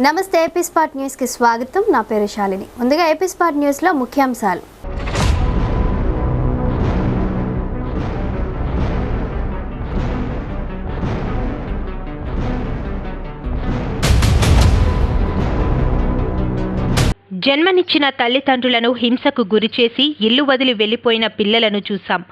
నమస్తే AP spot న్యూస్కి స్వాగతం. నా పేరు శాలిని. ముందుగా ఏపీ స్పాట్ న్యూస్లో ముఖ్యాంశాలు. జన్మనిచ్చిన తల్లిదండ్రులను హింసకు గురిచేసి ఇల్లు వదిలి వెళ్ళిపోయిన పిల్లలను చూశాం.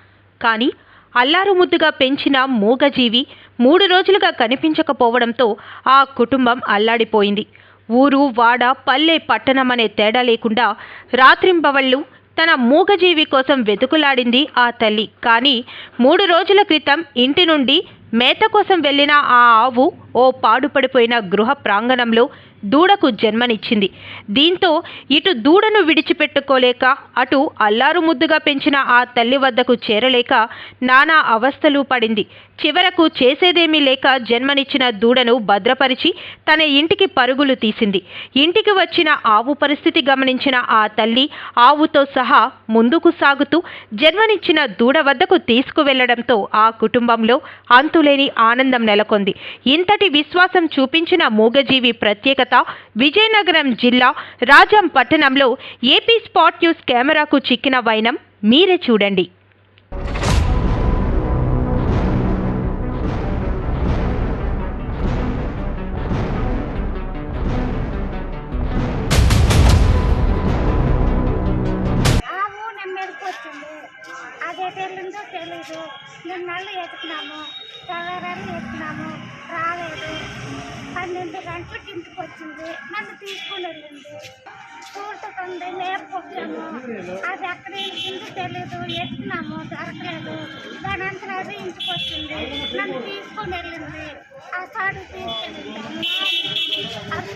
కానీ అల్లారు ముద్దుగా పెంచిన మూగజీవి మూడు రోజులుగా కనిపించకపోవడంతో ఆ కుటుంబం అల్లాడిపోయింది. ఊరు వాడ పల్లె పట్టణం అనే తేడా లేకుండా రాత్రింబవళ్ళు తన మూగజీవి కోసం వెతుకులాడింది ఆ తల్లి. కానీ మూడు రోజుల క్రితం ఇంటి నుండి మేత కోసం వెళ్ళిన ఆ ఆవు ఓ పాడుపడిపోయిన గృహ ప్రాంగణంలో దూడకు జన్మనిచ్చింది. దీంతో ఇటు దూడను విడిచిపెట్టుకోలేక అటు అల్లారు ముద్దుగా పెంచిన ఆ తల్లి వద్దకు చేరలేక నానా అవస్థలు పడింది. చివరకు చేసేదేమీ లేక జన్మనిచ్చిన దూడను భద్రపరిచి తన ఇంటికి పరుగులు తీసింది. ఇంటికి వచ్చిన ఆవు పరిస్థితి గమనించిన ఆ తల్లి ఆవుతో సహా ముందుకు సాగుతూ జన్మనిచ్చిన దూడ వద్దకు తీసుకువెళ్ళడంతో ఆ కుటుంబంలో అంతులేని ఆనందం నెలకొంది. ఇంతటి విశ్వాసం చూపించిన మూగజీవి ప్రత్యేకత? విజయనగరం జిల్లా రాజం పట్టణంలో ఏపీ స్పాట్ న్యూస్ కెమెరాకు చిక్కిన వైనం. మీరే చూడండి. ఆవు నెమ్మదికి వచ్చింది అది ఎటు తెలీదు. నేను నల్లు ఎత్తుకున్నాము పన్నెండు గంటలకు ఇంటికి వచ్చింది. నన్ను తీసుకుని వెళ్ళింది. చూడకండి లేకపోయాము అది ఎక్కడ వెళ్ళిందో తెలియదు ఎత్తుకున్నాము దొరకలేదు. దాని అంతా అది ఇంటికి వచ్చింది. నన్ను తీసుకొని వెళ్ళింది. ఆ సాడు తీసుకెళ్ళింది. అది